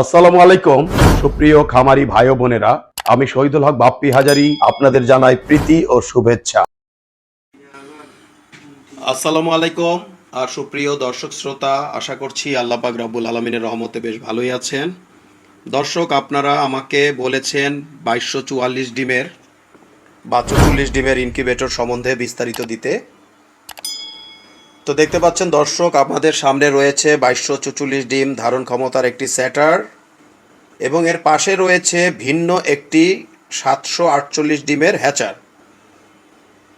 আসসালামু আলাইকুম। সুপ্রিয় খামারি ভাই বোনেরা, আমি শহীদুল হক বাপ্পি হাজারি, আপনাদের জানাই প্রীতি ও শুভেচ্ছা। আসসালামু আলাইকুম, আর সুপ্রিয় দর্শক শ্রোতা, আশা করছি আল্লাহ পাক রব্বুল আলমিনের রহমতে বেশ ভালোই আছেন। দর্শক, আপনারা আমাকে বলেছেন বাইশশো চুয়াল্লিশ ডিমের বা চুয়াল্লিশ ডিমের ইনকিউবেটর সম্বন্ধে বিস্তারিত দিতে। তো দেখতে পাচ্ছেন দর্শক, আপনাদের সামনে রয়েছে বাইশশো চুচল্লিশ ডিম ধারণ ক্ষমতার একটি স্যাটার এবং এর পাশে রয়েছে ভিন্ন একটি সাতশো আটচল্লিশ ডিমের হ্যাচার।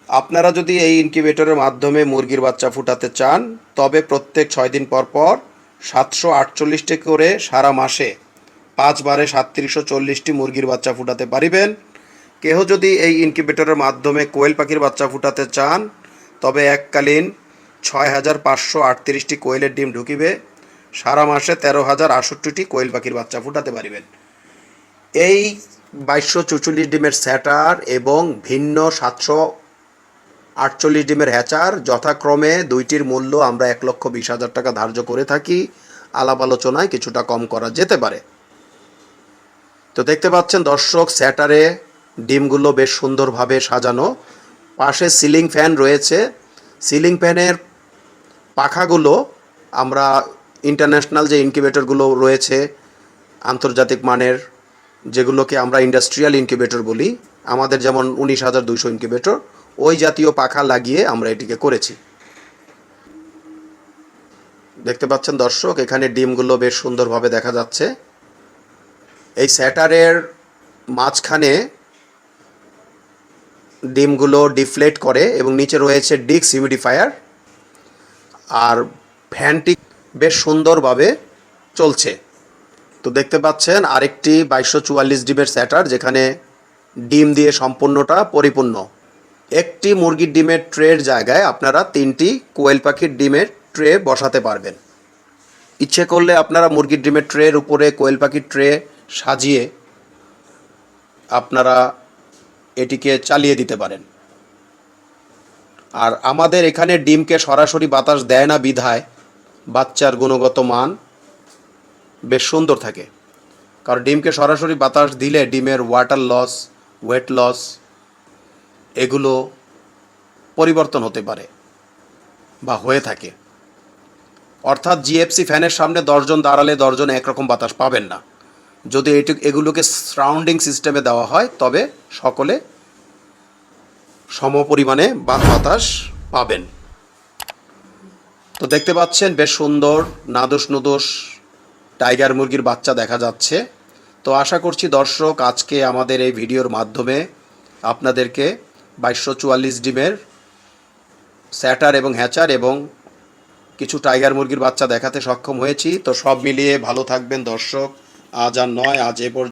আপনারা যদি এই ইনকিউবেটরের মাধ্যমে মুরগির বাচ্চা ফুটাতে চান, তবে প্রত্যেক ছয় দিন পর পর সাতশো আটচল্লিশটি করে সারা মাসে পাঁচ বারে সাতত্রিশশো চল্লিশটি মুরগির বাচ্চা ফুটাতে পারিবেন। কেহ যদি এই ইনকিউবেটরের মাধ্যমে কোয়েল পাখির বাচ্চা ফুটাতে চান, তবে এককালীন ছয় হাজার পাঁচশো আটত্রিশটি কোয়েলের ডিম ঢুকিবে, সারা মাসে তেরো হাজার আষট্টিটি কোয়েল পাখির বাচ্চা ফুটাতে পারিবেন। এই বাইশশো চুচল্লিশ ডিমের স্যাটার এবং ভিন্ন সাতশো আটচল্লিশ ডিমের হ্যাচার যথাক্রমে দুইটির মূল্য আমরা এক লক্ষ বিশ হাজার টাকা ধার্য করে থাকি। আলাপ আলোচনায় কিছুটা কম করা যেতে পারে। তো দেখতে পাচ্ছেন দর্শক, স্যাটারে ডিমগুলো বেশ সুন্দরভাবে সাজানো। পাশে সিলিং ফ্যান রয়েছে। সিলিং ফ্যানের পাখাগুলো আমরা ইন্টারন্যাশনাল যে ইনকিউবেটরগুলো রয়েছে, আন্তর্জাতিক মানের, যেগুলোকে আমরা ইন্ডাস্ট্রিয়াল ইনকিউবেটর বলি, আমাদের যেমন উনিশ হাজার দুইশো ইনকিউবেটর ওই জাতীয় পাখা লাগিয়ে আমরা এটিকে করেছি। দেখতে পাচ্ছেন দর্শক, এখানে ডিমগুলো বেশ সুন্দরভাবে দেখা যাচ্ছে। এই স্যাটারের মাঝখানে ডিমগুলো ডিফ্লেট করে এবং নিচে রয়েছে ডিক্স হিউমিডিফায়ার আর ফ্যানটি বেশ সুন্দরভাবে চলছে। তো দেখতে পাচ্ছেন আরেকটি বাইশশো চুয়াল্লিশ ডিমের স্যাটার, যেখানে ডিম দিয়ে সম্পূর্ণটা পরিপূর্ণ। একটি মুরগির ডিমের ট্রের জায়গায় আপনারা তিনটি কোয়েল পাখির ডিমের ট্রে বসাতে পারবেন। ইচ্ছে করলে আপনারা মুরগির ডিমের ট্রের উপরে কোয়েল পাখির ট্রে সাজিয়ে আপনারা এটিকে চালিয়ে দিতে পারেন। আর আমাদের এখানে ডিমকে সরাসরি বাতাস দেয় না বিধায়। বাচ্চার গুণগত মান বেশ সুন্দর থাকে। কারণ ডিমকে সরাসরি বাতাস দিলে ডিমের ওয়াটার লস ওয়েট লস এগুলো পরিবর্তন হতে পারে বা হয়ে থাকে। অর্থাৎ জিএফসি ফ্যানের সামনে দশজন দাঁড়ালে দশজন একরকম বাতাস পাবেন না। যদি এটু এগুলোকে সারাউন্ডিং সিস্টেমে দেওয়া হয়, তবে সকলে সম পরিমাণে বা- বাতাস পাবেন। তো দেখতে পাচ্ছেন, বেশ সুন্দর, নাদোষ নুদোষ টাইগার মুরগির বাচ্চা দেখা যাচ্ছে। তো আশা করছি দর্শক, আজকে আমাদের এই ভিডিওর মাধ্যমে আপনাদেরকে বাইশশো চুয়াল্লিশ ডিমের স্যাটার এবং হ্যাচার এবং কিছু টাইগার মুরগির বাচ্চা দেখাতে সক্ষম হয়েছি। তো সব মিলিয়ে ভালো থাকবেন দর্শক। আজ আর নয়, আজ এ পর্যন্ত।